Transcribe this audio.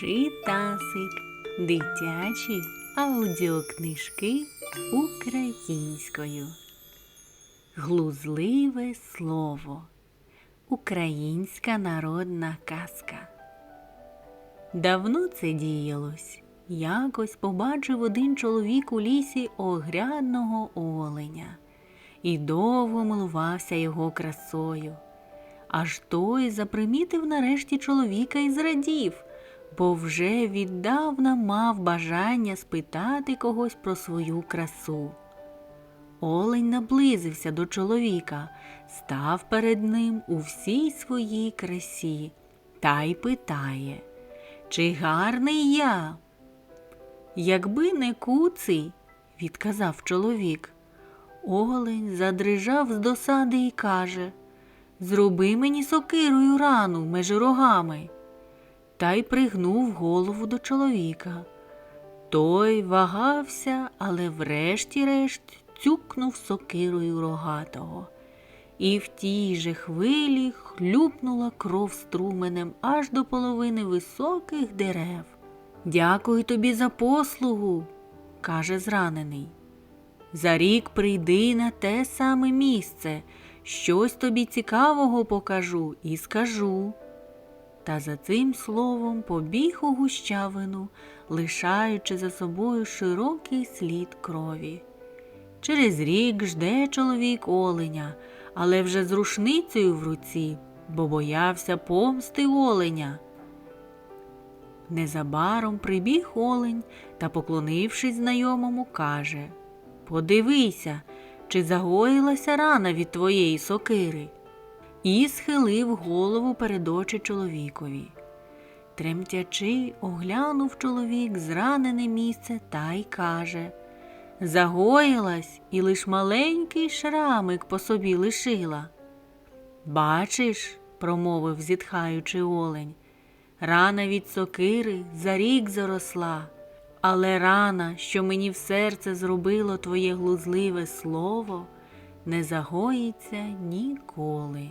Читасик. Дитячі аудіокнижки українською. Глузливе слово. Українська народна казка. Давно це діялось. Якось побачив один чоловік у лісі огрядного оленя і довго милувався його красою. Аж той запримітив нарешті чоловіка і зрадів, бо вже віддавна мав бажання спитати когось про свою красу. Олень наблизився до чоловіка, став перед ним у всій своїй красі та й питає, чи гарний я? Якби не куций, відказав чоловік. Олень задрижав з досади і каже Зроби мені сокирою рану межи рогами. Та й пригнув голову до чоловіка. Той вагався, але врешті-решт цюкнув сокирою рогатого. І в тій же хвилі хлюпнула кров струменем аж до половини високих дерев. Дякую тобі за послугу, каже зранений. За рік прийди на те саме місце, щось тобі цікавого покажу і скажу. Та за цим словом побіг у гущавину, лишаючи за собою широкий слід крові. Через рік жде чоловік оленя, але вже з рушницею в руці, бо боявся помсти оленя. Незабаром прибіг олень та, поклонившись знайомому, каже Подивися, чи загоїлася рана від твоєї сокири. І схилив голову перед очі чоловікові. Тремтячи, оглянув чоловік зранене місце та й каже Загоїлась і лиш маленький шрамик по собі лишила. Бачиш, промовив зітхаючи олень, рана від сокири за рік заросла, але рана, що мені в серце зробило твоє глузливе слово, не загоїться ніколи.